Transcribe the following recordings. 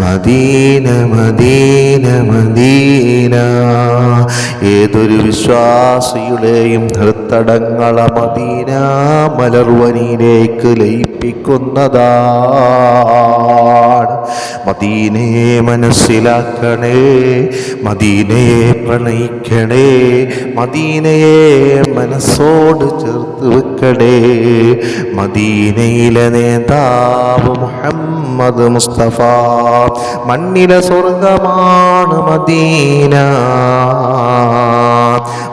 Medina Medina Medina. ഏതൊരു വിശ്വാസിയുടെയും നൃത്തടങ്ങള Medina മലർവനിയിലേക്ക് ലയിപ്പിക്കുന്നതാണ്. മദീനയെ മനസ്സിലാക്കണേ മദീനയെ പ്രണയിക്കണേ മദീനയെ മനസ്സോട് ചേർത്ത് വെക്കണേ. മദീനയിലെ നേതാവ് മുഹമ്മദ് മുസ്തഫ മണ്ണിലെ സ്വർഗമാണ് മദീന.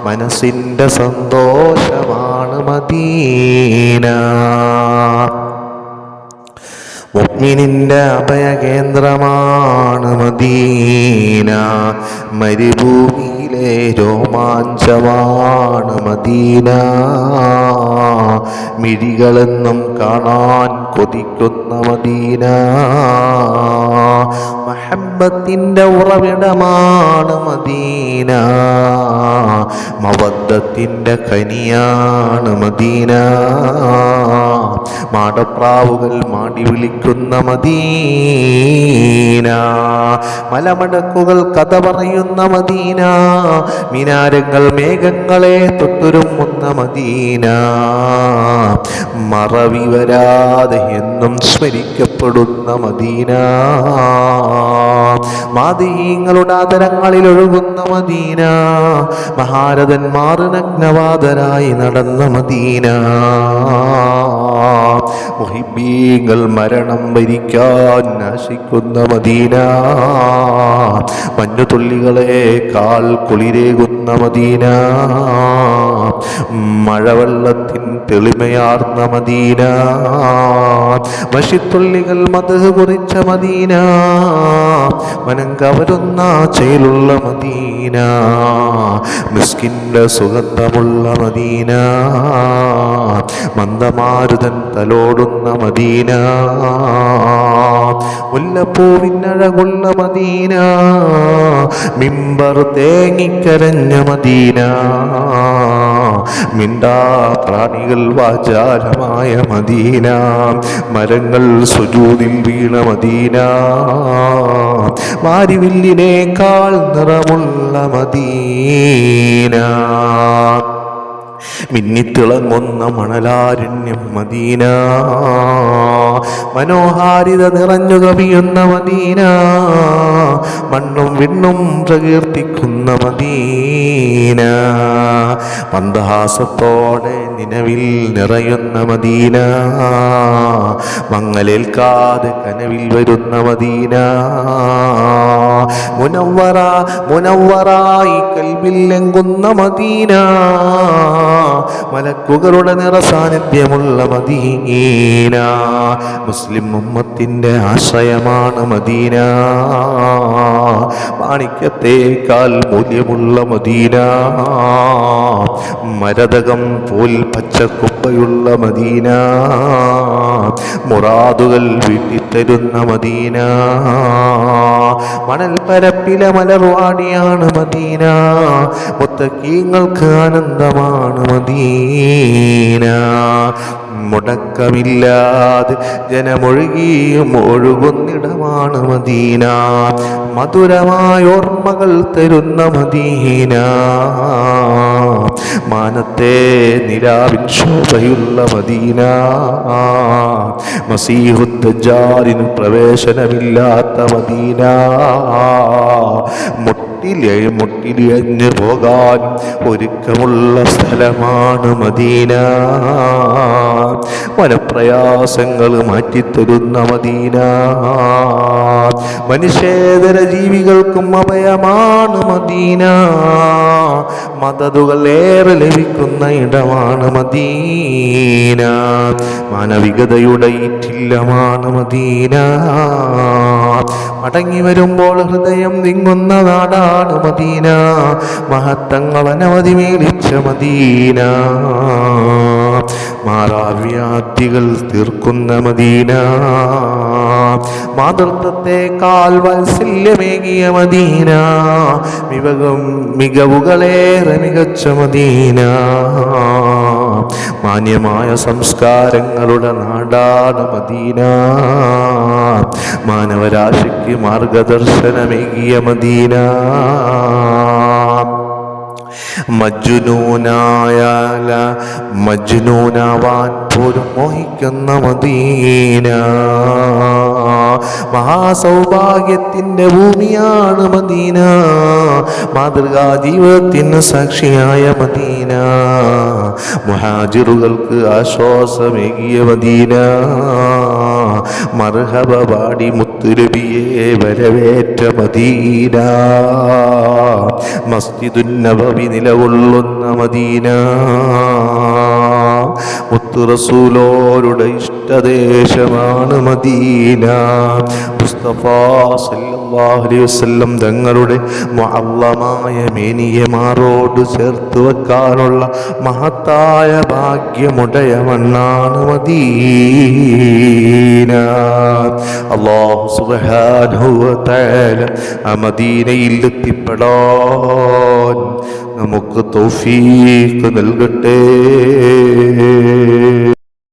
മനസ്സിന്റെ സന്തോഷമാണ് മദീന. മുഗ്മിനിന്റെ അഭയകേന്ദ്രമാണ് മദീന. മരുഭൂമിയിലെ രോമാഞ്ചമാണ് മദീന. മിഴികളെന്നും കാണാൻ കൊതിക്കുന്ന മദീന. മഹബത്തിന്റെ ഉറവിടമാണ് മദീന. മവദ്ദത്തിന്റെ കനിയാണ് മദീന. മാടപ്രാവുകൾ മാടി വിളിക്കുന്ന മദീന. മലമടക്കുകൾ കഥ പറയുന്ന മദീന. മിനാരങ്ങൾ മേഘങ്ങളെ തൊട്ടുരുമ്മുന്ന മദീന. മറവി വരാതെ എന്നും സ്മരിക്കപ്പെടുന്ന മദീന. മാതീങ്ങളുടെ ആദരങ്ങളിൽ ഒഴുകുന്ന മദീന. മഹാരഥന്മാർ നഗ്നവാദരായി നടന്ന മദീന. മുഹിബീങ്ങൾ മരണം വരിക്കാൻ നശിക്കുന്ന മദീന. മഞ്ഞുതുള്ളികളെ കാൽ കുളിരേകുന്ന മദീന. മഴവെള്ളത്തിൻ തെളിമയാർന്ന മദീന. മഷിത്തുള്ളികൾ മത് കുറിച്ച മദീന. മനം കവരുന്ന ചേലുള്ള മദീന. മിസ്കിന്റെ സുഗന്ധമുള്ള മദീന. മന്ദമാരുതൻ തലോടുന്ന മദീന. മുല്ലപ്പൂവിനഴകുള്ള മദീന മിമ്പർ തേങ്ങിക്കരഞ്ഞ മദീന മിണ്ടാ പ്രാണികൾ വാചാലമായ മദീന മരങ്ങൾ സുജൂതിൽ വീണ മദീന മാരിവില്ലിനേക്കാൾ നിറമുള്ള മദീന. മിന്നിത്തിളങ്ങുന്ന മണലാരണ്യം മദീന. മനോഹാരിത നിറഞ്ഞു കവിയുന്ന മദീന. മണ്ണും വിണ്ണും പ്രകീർത്തിക്കുന്ന മദീന. മന്ദഹാസത്തോടെ നിലവിൽ നിറയുന്ന മദീന. മങ്ങലേൽക്കാതെ കനവിൽ വരുന്ന മദീന. മുനവറ മുനവറായി കൽവിൽ എങ്കുന്ന മദീന. മലക്കുകളുടെ നിറസാന്നിധ്യമുള്ള മദീന മുസ്ലിം ഉമ്മത്തിന്റെ ആശ്രയമാണ് മദീന. മാണിക്യത്തേക്കാൾ മൂല്യമുള്ള മദീന. മരതകം പോൽ പച്ചക്കുപ്പയുള്ള മദീന. മുറാദുകൾ വീട്ടിത്തരുന്ന മദീന. മണൽ പരപ്പിലെ മലർവാടിയാണ് മദീന. മുത്തക്കീങ്ങൾക്ക് ആനന്ദമാണ് മദീന. മുടക്കമില്ലാതെ ജനമൊഴുകിയും ഒഴുകുന്നിടമാണ് മദീന. മധുരമായ ഓർമ്മകൾ തരുന്ന മദീന. മാനത്തെ നിലാവിൻ ശോഭയുള്ള മദീന. മസീഹുദ്ദാരിന് പ്രവേശനമില്ലാത്ത മദീന. മുട്ടിലെ മുട്ടിലിയഞ്ഞു പോകാൻ ഒരുക്കമുള്ള സ്ഥലമാണ് മദീന. മനപ്രയാസങ്ങൾ മാറ്റിത്തരുന്ന മദീന. മനുഷ്യേതര ജീവികൾക്കും അഭയമാണ് മദീന. മതതുകൾ ഏറെ ലഭിക്കുന്ന ഇടമാണ് മദീന. മാനവികതയുടെ ഈറ്റില്ലമാണ് മദീന. മടങ്ങി വരുമ്പോൾ ഹൃദയം നീങ്ങുന്ന നാടാണ് മദീന. മഹത്തങ്ങൾ അനവധി മേളിച്ച മദീന. മാറാവ്യാധികൾ തീർക്കുന്ന മദീന. മാതൃത്വത്തെക്കാൾ വാത്സല്യമേകിയ മദീന. വിവകം മികവുകളേറെ മികച്ച മദീന. മാന്യമായ സംസ്കാരങ്ങളുടെ നാടാണ് മദീന. മാനവരാശിക്ക് മാർഗദർശനമേകിയ മദീന. മജ്നൂനായാല മജ്നൂനാവാൻ പോലും മോഹിക്കുന്ന മദീന. മഹാസൗഭാഗ്യത്തിന്റെ ഭൂമിയാണ് മദീന. മാതൃകാ ജീവിതത്തിന് സാക്ഷിയായ മദീന. മുഹാജിറുകൾക്ക് ആശ്വാസമേകിയ മദീന. മർഹബ പാടി മുത്തുരബിയെ വരവേറ്റ മദീന. മസ്ജിദുൻ നബവി നിലകൊള്ളുന്ന മദീന. റസൂലോരുടെ ഇഷ്ടദേശമാണ് മദീന. മുസ്തഫ സല്ലല്ലാഹു തങ്ങളുടെ മുഅല്ലമായ മേനിയമാരോട് ചേർത്ത് വെക്കാനുള്ള മഹത്തായ ഭാഗ്യമുടയ മണ്ണാണ് മദീന. അള്ളാഹു സുബ്ഹാനഹു വ തആല ആ മദീനയിൽ എത്തിപ്പെടാൻ നമുക്ക് തൗഫീഖ് നൽകട്ടെ.